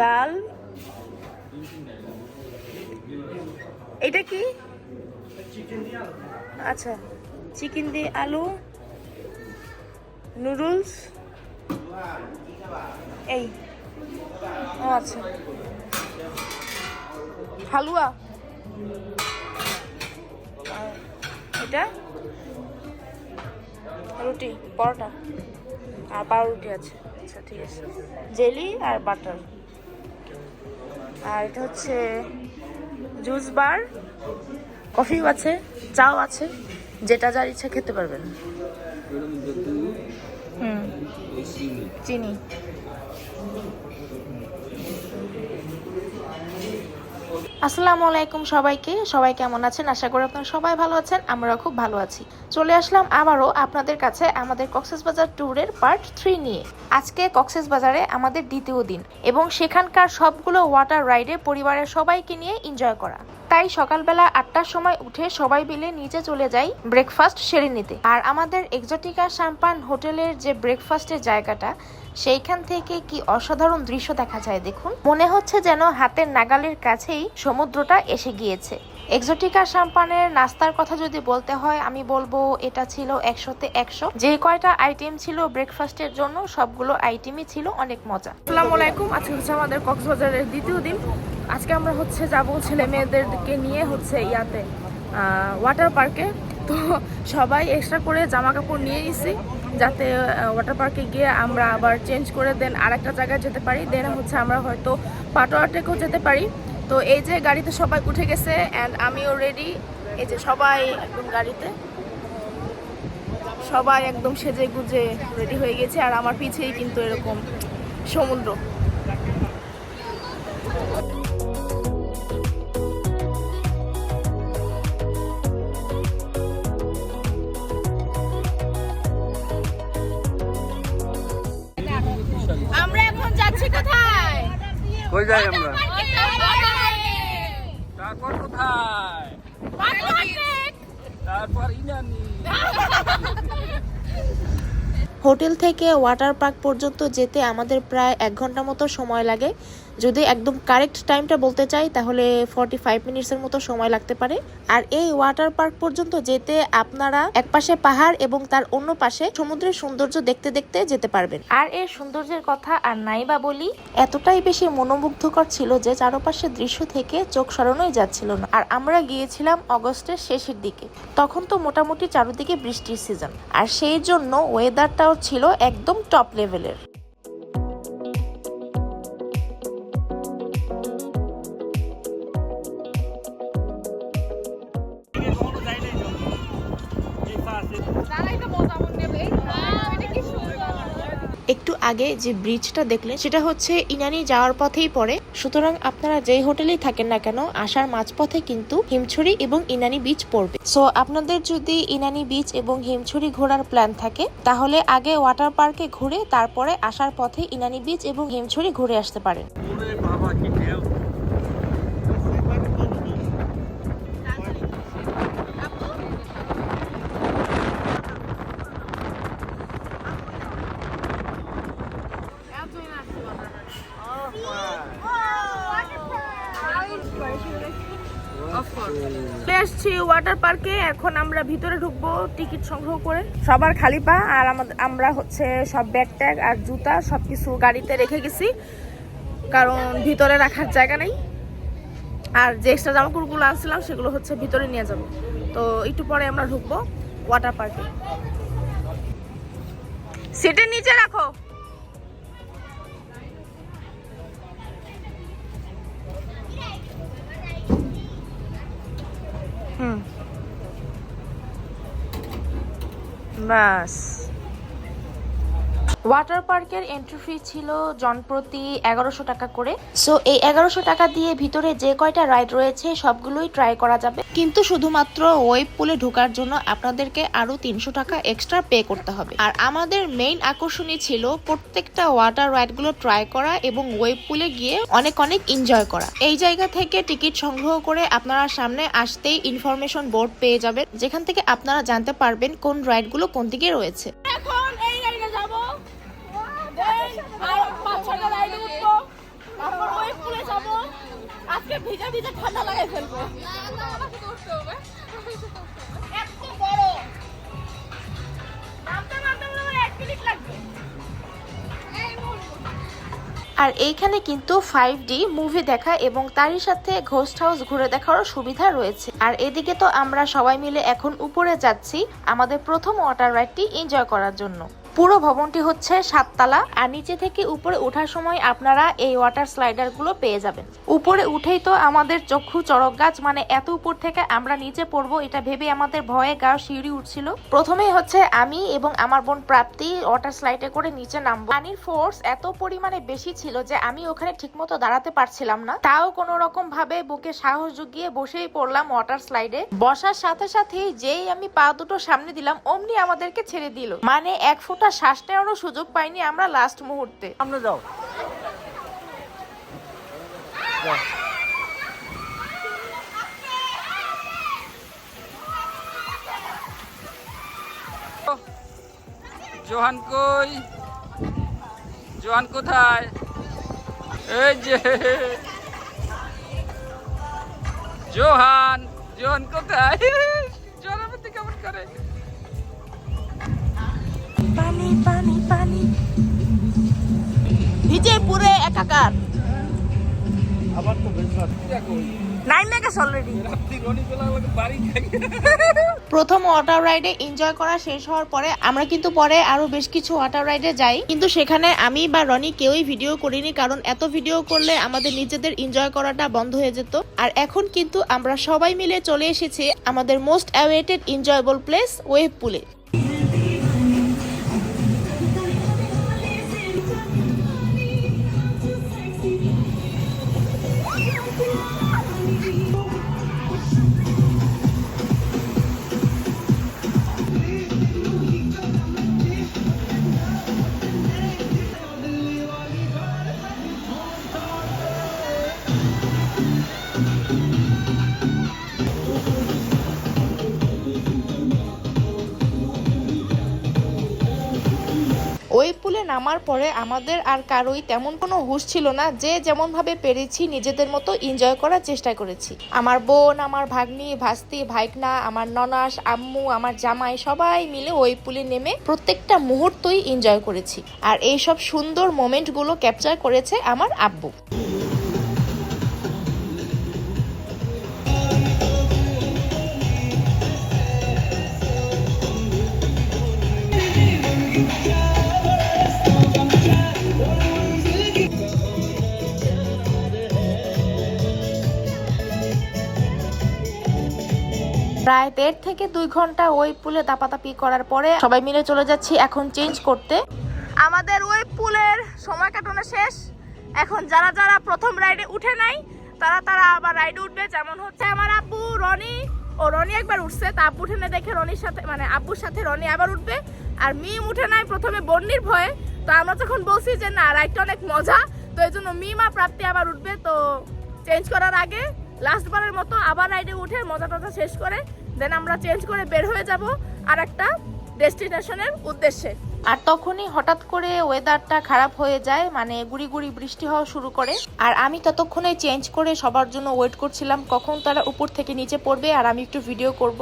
ডাল। এটা কি? আচ্ছা চিকেন দিয়ে আলু, নুডলস। এই আচ্ছা। হালুয়া। এটা? রুটি, পরোটা। আর পাউরুটি আছে। আচ্ছা ঠিক আছে। জেলি আর বাটার। আর এটা হচ্ছে জুস বার কফিও আছে, চাও আছে, যেটা যার ইচ্ছা খেতে পারবেন। হুম, চিনি। আসসালামু আলাইকুম সবাইকে। সবাই কেমন আছেন? আশা করি আপনারা সবাই ভালো আছেন আমরা খুব ভালো আছি। চলে আসলাম আবারও আপনাদের কাছে আমাদের কক্সবাজার ট্যুরের পার্ট থ্রি নিয়ে। আজকে কক্সবাজারে আমাদের দ্বিতীয় দিন এবং সেখানকার সবগুলো ওয়াটার রাইডে পরিবারের সবাইকে নিয়ে এনজয় করা। তাই সকালবেলা আটটার সময় উঠে সবাই মিলে নিচে চলে যাই ব্রেকফাস্ট সেরে নিতে। আর আমাদের এক্সোটিকা শ্যাম্পান হোটেলের যে ব্রেকফাস্টের জায়গাটা, সেইখান থেকে কি অসাধারণ দৃশ্য দেখা যায় দেখুন? মনে হচ্ছে যেন হাতের নাগালের কাছেই সমুদ্রটা এসে গিয়েছে। এক্সোটিকা শ্যাম্পানের নাস্তার কথা যদি বলতে হয়, আমি বলব এটা ছিল একশোতে একশো। যে কয়টা আইটেম ছিল ব্রেকফাস্টের জন্য, সবগুলো আইটেমই ছিল অনেক মজা। আসসালামু আলাইকুম, আজকে হচ্ছে আমাদের কক্সবাজারের দ্বিতীয় দিন। আজকে আমরা হচ্ছে যাব ছেলে মেয়েদেরকে নিয়ে হচ্ছে ইয়াতে ওয়াটার পার্কে তো সবাই এক্সট্রা করে জামা কাপড় নিয়ে নিছি, যাতে ওয়াটার পার্কে গিয়ে আমরা আবার চেঞ্জ করে দেন আর একটা জায়গায় যেতে পারি। দেন হচ্ছে আমরা হয়তো পাটোয়াটেকেও যেতে পারি। তো এই যে গাড়িতে সবাই উঠে গেছে অ্যান্ড আমিও রেডি এই যে সবাই একদম গাড়িতে। সবাই একদম সেজে গুজে রেডি হয়ে গেছে আর আমার পিছেই কিন্তু এরকম সমুদ্র। আমরা এখন যাচ্ছি কোথায়? কই যাই আমরা। তারপর কোথায়? তারপর ইনানি। হোটেল থেকে ওয়াটার পার্ক পর্যন্ত যেতে আমাদের প্রায় এক ঘণ্টা মতো সময় লাগে। যদি একদম কারেক্ট টাইমটা বলতে চাই তাহলে ফর্টি ফাইভ মিনিটসের মতো সময় লাগতে পারে। আর এই ওয়াটার পার্ক পর্যন্ত যেতে আপনারা এক পাশে পাহাড় এবং তার অন্য পাশে সমুদ্রের সৌন্দর্য দেখতে দেখতে যেতে পারবেন। আর এর সৌন্দর্যের কথা আর নাই বা বলি। এতটাই বেশি মনোমুগ্ধকর ছিল যে চারপাশের দৃশ্য থেকে চোখ সরানোই যাচ্ছিল না। আর আমরা গিয়েছিলাম অগস্টের শেষের দিকে। তখন তো মোটামুটি চারদিকে বৃষ্টির সিজন আর সেই জন্য ওয়েদারটাও ছিল একদম টপ লেভেলের আগে যে ব্রিজটা দেখলেন, সেটা হচ্ছে ইনানি যাওয়ার পথেই পড়ে। সুতরাং আপনারা যেই হোটেলেই থাকেন না কেন, আসার মাঝপথে কিন্তু হিমছড়ি এবং ইনানি বিচ পড়বে। সো আপনাদের যদি ইনানি বিচ এবং হিমছড়ি ঘোরার প্ল্যান থাকে, তাহলে আগে ওয়াটার পার্কে ঘুরে তারপরে আসার পথে ইনানি বিচ এবং হিমছড়ি ঘুরে আসতে পারেন। ওয়াটার পার্কে এখন আমরা ভিতরে ঢুকবো টিকিট সংগ্রহ করে। সবার খালি পা, আর আমরা হচ্ছে সব ব্যাগ ট্যাগ আর জুতা সবকিছু গাড়িতে রেখে গেছি। কারণ ভিতরে রাখার জায়গা নেই। আর যে আনছিলাম, সেগুলো হচ্ছে ভিতরে নিয়ে যাব। তো একটু পরে আমরা ঢুকবো ওয়াটার পার্কে সিটের নিচে রাখো। হুম বাস ওয়াটার পার্কের এন্ট্রি ফি ছিল জনপ্রতি এগারোশো টাকা করে। সো এই এগারোশো টাকা দিয়ে ভিতরে যে কয়টা রাইড রয়েছে, সবগুলোই ট্রাই করা যাবে। কিন্তু শুধুমাত্র ওয়েব পুলে ঢোকার জন্য আপনাদেরকে আরও তিনশো টাকা এক্সট্রা পে করতে হবে। আর আমাদের মেইন আকর্ষণই ছিল প্রত্যেকটা ওয়াটার রাইডগুলো ট্রাই করা এবং ওয়েব পুলে গিয়ে অনেক অনেক এনজয় করা। এই জায়গা থেকে টিকিট সংগ্রহ করে আপনারা সামনে আসতেই ইনফরমেশন বোর্ড পেয়ে যাবেন, যেখান থেকে আপনারা জানতে পারবেন কোন রাইডগুলো কোন দিকে রয়েছে। রাইডে উঠবো, তারপর ওই যাব। আজকে ভিজা ভিজা ঠান্ডা লাগাই ফেলব। আর এইখানে কিন্তু ফাইভ ডি মুভি দেখা এবং তারই সাথে ঘোস্ট হাউস ঘুরে দেখারও সুবিধা রয়েছে। আর এদিকে তো আমরা সবাই মিলে এখন উপরে যাচ্ছি আমাদের প্রথম ওয়াটার রাইডটি এনজয় করার জন্য। পুরো ভবনটি হচ্ছে সাততলা, আর নিচে থেকে উপরে ওঠার সময় আপনারা এই ওয়াটার স্লাইডারগুলো পেয়ে যাবেন। উপরে উঠেই তো আমাদের চক্ষু চড়ক গাছ মানে এত উপর থেকে আমরা নিচে পড়ব, এটা ভেবে আমাদের ভয়ে গা শিউরি উঠছিল। প্রথমেই হচ্ছে আমি এবং আমার বোন প্রাপ্তি ওয়াটার স্লাইডে করে নিচে নামবো। পানির ফোর্স এত পরিমাণে বেশি ছিল যে আমি ওখানে ঠিকমতো দাঁড়াতে পারছিলাম না। তাও কোনো রকম ভাবে বুকে সাহস জুগিয়ে বসেই পড়লাম ওয়াটার স্লাইডে। বসার সাথে সাথেই যেই আমি পা দুটো সামনে দিলাম, অমনি আমাদেরকে ছেড়ে দিল। মানে এক ফোঁটা শ্বাস নেওয়ারও সুযোগ পাইনি আমরা লাস্ট মুহূর্তে। আমরা যাও। জোহান কই? জোহান কোথায়? এই যে। জোহান জোহান কোথায়? মধ্যে কেমন করে? পানি পানি। পুরে একাকার। আবার তো অলরেডি প্রথম ওয়াটার রাইডে এনজয় করা শেষ হওয়ার পরে আমরা কিন্তু পরে আরও বেশ কিছু ওয়াটার রাইডে যাই। কিন্তু সেখানে আমি বা রনি কেউই ভিডিও করিনি কারণ এত ভিডিও করলে আমাদের নিজেদের এনজয় করাটা বন্ধ হয়ে যেত। আর এখন কিন্তু আমরা সবাই মিলে চলে এসেছি আমাদের most awaited enjoyable place wave পুলে ওই পুলে নামার পরে আমাদের আর কারোই তেমন কোনো হুশ ছিল না যে যেমন ভাবে পেরেছি নিজেদের মতো এনজয় করার চেষ্টা করেছি। আমার বোন, আমার ভাগ্নি, ভাস্তি ভাইকনা আমার ননাস, আম্মু, আমার জামাই সবাই মিলে ওই পুলে নেমে প্রত্যেকটা মুহূর্তই এনজয় করেছি। আর এইসব সুন্দর মোমেন্টগুলো ক্যাপচার করেছে আমার আব্বু। প্রায় দেড় থেকে দুই ঘণ্টা ওই পুলে দাপাদাপি করার পরে সবাই মিলে চলে যাচ্ছি এখন চেঞ্জ করতে। আমাদের ওই পুলের সময় কাটানো শেষ। এখন যারা যারা প্রথম রাইডে উঠে নাই, তারা তারা আবার রাইডে উঠবে। যেমন হচ্ছে আমার আব্বু রনি। ও রনি একবার উঠছে, তা আব্বু উঠে না দেখে রনির সাথে মানে আব্বুর সাথে রনি আবার উঠবে। আর মিম উঠে নাই প্রথমে বন্নির ভয়ে। তো আমরা যখন বলছি যে না, রাইডটা অনেক মজা, তো এই জন্য মিম প্রাপ্তি আবার উঠবে। তো চেঞ্জ করার আগে লাস্ট বারের মতো আবার রাইডে উঠে মজা টজা শেষ করে দেন আমরা চেঞ্জ করে বের হয়ে যাব আর একটা ডেস্টিনেশনের উদ্দেশ্যে। আর তখনই হঠাৎ করে ওয়েদারটা খারাপ হয়ে যায় মানে গুড়ি গুড়ি বৃষ্টি হওয়া শুরু করে। আর আমি ততক্ষণে চেঞ্জ করে সবার জন্য ওয়েট করছিলাম, কখন তারা উপর থেকে নিচে পড়বে, আর আমি একটু ভিডিও করব।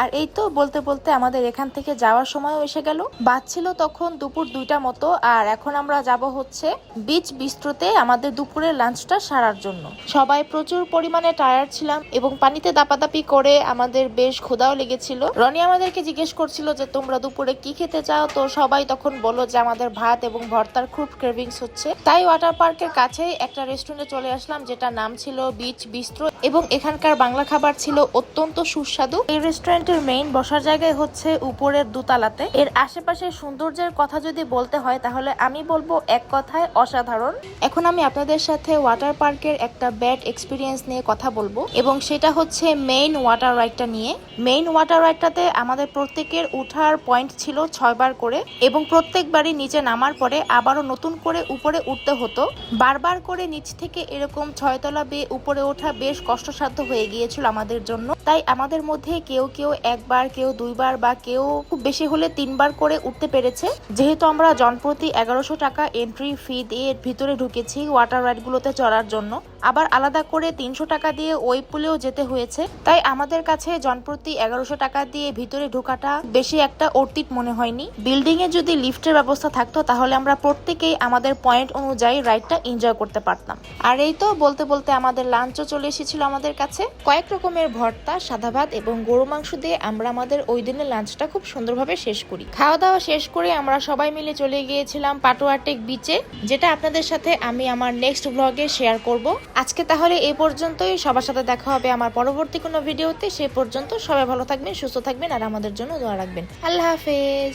আর এই তো বলতে বলতে আমাদের এখান থেকে যাওয়ার সময়ও এসে গেল। বাজছিল তখন দুপুর দুইটা মতো, আর এখন আমরা যাব হচ্ছে বিচ বিস্ত্রতে আমাদের দুপুরের লাঞ্চটা সারার জন্য। সবাই প্রচুর পরিমাণে টায়ার্ড ছিলাম এবং পানিতে দাপাদাপি করে আমাদের বেশ ক্ষুধাও লেগেছিল। রনি আমাদেরকে জিজ্ঞেস করছিল যে, তোমরা দুপুরে কি খেতে চাও? তো সবাই তখন বলো যে, আমাদের ভাত এবং ভর্তার খুব ক্রেভিংস হচ্ছে। তাই ওয়াটার পার্কের কাছেই একটা রেস্টুরেন্টে চলে আসলাম যেটা নাম ছিল বিচ বিস্ত্র এবং এখানকার বাংলা খাবার ছিল অত্যন্ত সুস্বাদু। এই রেস্টুরেন্টের মেইন বসার জায়গায় হচ্ছে উপরের দুতালাতে। এর আশেপাশে সৌন্দর্যের কথা যদি বলতে হয়, তাহলে আমি বলব এক কথায় অসাধারণ। এখন আমি আপনাদের সাথে ওয়াটার পার্কের একটা ব্যাড এক্সপিরিয়েন্স নিয়ে কথা বলব, এবং সেটা হচ্ছে মেইন ওয়াটার রাইডটা নিয়ে। মেইন ওয়াটার রাইডটাতে আমাদের প্রত্যেকের উঠার পয়েন্ট ছিল ছয়বার করে, এবং প্রত্যেকবারই নিচে নামার পরে আবারও নতুন করে উপরে উঠতে হতো। বারবার করে নিচ থেকে এরকম ছয়তলা বেয়ে উপরে ওঠা বেশ কষ্টসাধ্য হয়ে গিয়েছিল আমাদের জন্য। তাই আমাদের মধ্যে কেউ কেউ একবার, কেউ দুইবার বা কেউ খুব বেশি হলে তিনবার করে উঠতে পেরেছে। যেহেতু আমরা জনপ্রতি এগারোশো টাকা এন্ট্রি ফি দিয়ে ভিতরে ঢুকেছি ওয়াটার রাইডগুলোতে চড়ার জন্য। আবার আলাদা করে তিনশো টাকা দিয়ে ওই পুলেও যেতে হয়েছে। তাই আমাদের কাছে জনপ্রতি এগারোশো টাকা দিয়ে ভিতরে ঢোকাটা বেশি একটা অর্তিত মনে হয়নি। বিল্ডিং এ যদি লিফটের ব্যবস্থা থাকতো, তাহলে আমরা প্রত্যেকেই আমাদের পয়েন্ট অনুযায়ী রাইডটা এনজয় করতে পারতাম। আর এই তো বলতে বলতে আমাদের লাঞ্চও চলে এসেছিল আমাদের কাছে। কয়েক রকমের ভর্তা, সাদা ভাত এবং গরু মাংস দিয়ে আমরা আমাদের ওই দিনের লাঞ্চটা খুব সুন্দরভাবে শেষ করি। খাওয়া দাওয়া শেষ করে আমরা সবাই মিলে চলে গিয়েছিলাম পাটোয়াটেক বিচে, যেটা আপনাদের সাথে আমি আমার নেক্সট ব্লগে শেয়ার করব। আজকে তাহলে এই পর্যন্তই। সবার সাথে দেখা হবে আমার পরবর্তী কোনো ভিডিওতে। সে পর্যন্ত সবাই ভালো থাকবেন, সুস্থ থাকবেন, আর আমাদের জন্য দোয়া রাখবেন। আল্লাহ হাফেজ।